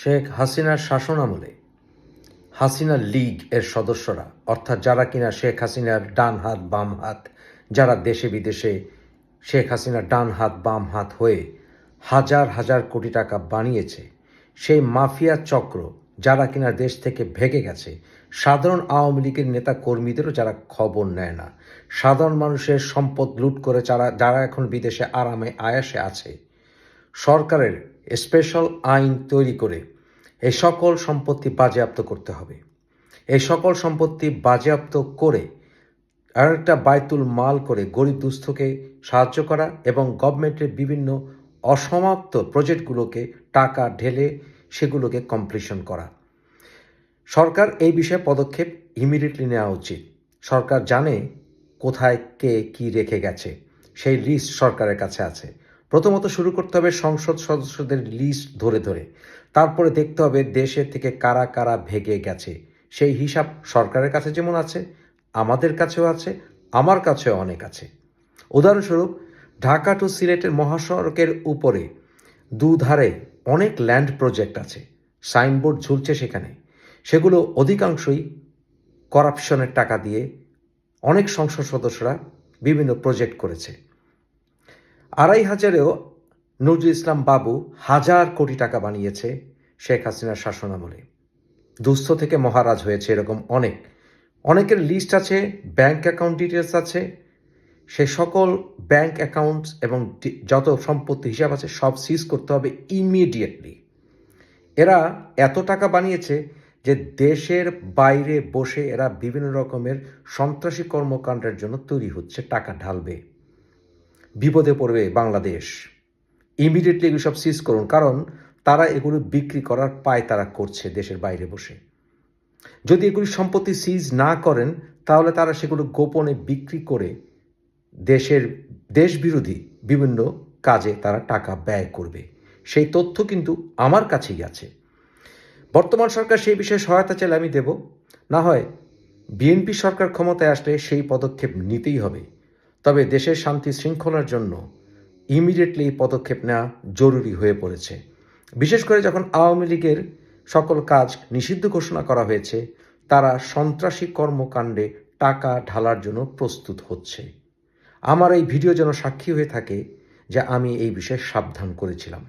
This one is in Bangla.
শেখ হাসিনার শাসনামলে হাসিনা লীগ এর সদস্যরা, অর্থাৎ যারা কিনা শেখ হাসিনার ডান হাত, বাম হাত, যারা দেশে বিদেশে শেখ হাসিনার ডান হাত, বাম হাত হয়ে হাজার হাজার কোটি টাকা বানিয়েছে, সেই মাফিয়া চক্র যারা কিনা দেশ থেকে ভেগে গেছে, সাধারণ আওয়ামী লীগের নেতা কর্মীদেরও যারা খবর নেয় না, সাধারণ মানুষের সম্পদ লুট করে যারা যারা এখন বিদেশে আরামে, আয়াসে আছে, সরকারের স্পেশাল আইন তৈরি করে এই সকল সম্পত্তি বাজেয়াপ্ত করতে হবে। এই সকল সম্পত্তি বাজেয়াপ্ত করে আর একটা বায়তুল মাল করে গরিব দুস্থকে সাহায্য করা এবং গভর্নমেন্টের বিভিন্ন অসমাপ্ত প্রজেক্টগুলোকে টাকা ঢেলে সেগুলোকে কমপ্লিশন করা। সরকার এই বিষয়ে পদক্ষেপ ইমিডিয়েটলি নেওয়া উচিত। সরকার জানে কোথায় কে কি রেখে গেছে। সেই লিস্ট সরকারের কাছে আছে। প্রথমত শুরু করতে হবে সংসদ সদস্যদের লিস্ট ধরে ধরে। তারপরে দেখতে হবে দেশের থেকে কারা কারা ভেগে গেছে। সেই হিসাব সরকারের কাছে যেমন আছে, আমাদের কাছেও আছে, আমার কাছেও অনেক আছে। উদাহরণস্বরূপ, ঢাকা টু সিলেটের মহাসড়কের উপরে দুধারে অনেক ল্যান্ড প্রজেক্ট আছে। সাইনবোর্ড ঝুলছে সেখানে। সেগুলো অধিকাংশই করাপশনের টাকা দিয়ে অনেক সংসদ সদস্যরা বিভিন্ন প্রজেক্ট করেছে। আড়াই হাজারেও নজরুল ইসলাম বাবু হাজার কোটি টাকা বানিয়েছে শেখ হাসিনার শাসনামলে। দুস্থ থেকে মহারাজ হয়েছে এরকম অনেক। অনেকের লিস্ট আছে ব্যাংক অ্যাকাউন্ট ডিটেলস আছে। সে সকল ব্যাংক অ্যাকাউন্টস এবং যত সম্পত্তি হিসাব আছে সব সিজ করতে হবে ইমিডিয়েটলি এরা এত টাকা বানিয়েছে যে দেশের বাইরে বসে এরা বিভিন্ন রকমের সন্ত্রাসী কর্মকাণ্ডের জন্য তৈরি হচ্ছে, টাকা ঢালবে। বিপদে পড়বে বাংলাদেশ। ইমিডিয়েটলি এগুলো সব সিজ করুন, কারণ তারা এগুলো বিক্রি করার পায় তারা করছে দেশের বাইরে বসে। যদি এগুলি সম্পত্তি সিজ না করেন, তাহলে তারা সেগুলো গোপনে বিক্রি করে দেশের দেশবিরোধী বিভিন্ন কাজে তারা টাকা ব্যয় করবে। সেই তথ্য কিন্তু আমার কাছেই আছে। বর্তমান সরকার সেই বিষয়ে সহায়তা চাইলে আমি দেব। না হয় বিএনপি সরকার ক্ষমতায় আসলে সেই পদক্ষেপ নিতেই হবে। তবে দেশের শান্তি শৃঙ্খলার জন্য ইমিডিয়েটলি পদক্ষেপ নেওয়া জরুরি হয়ে পড়েছে। বিশেষ করে যখন আওয়ামী লীগের সকল কাজ নিষিদ্ধ ঘোষণা করা হয়েছে, তারা সন্ত্রাসী কর্মকাণ্ডে টাকা ঢালার জন্য প্রস্তুত হচ্ছে। আমার এই ভিডিও যেন সাক্ষী হয়ে থাকে যা আমি এই বিষয়ে সাবধান করেছিলাম।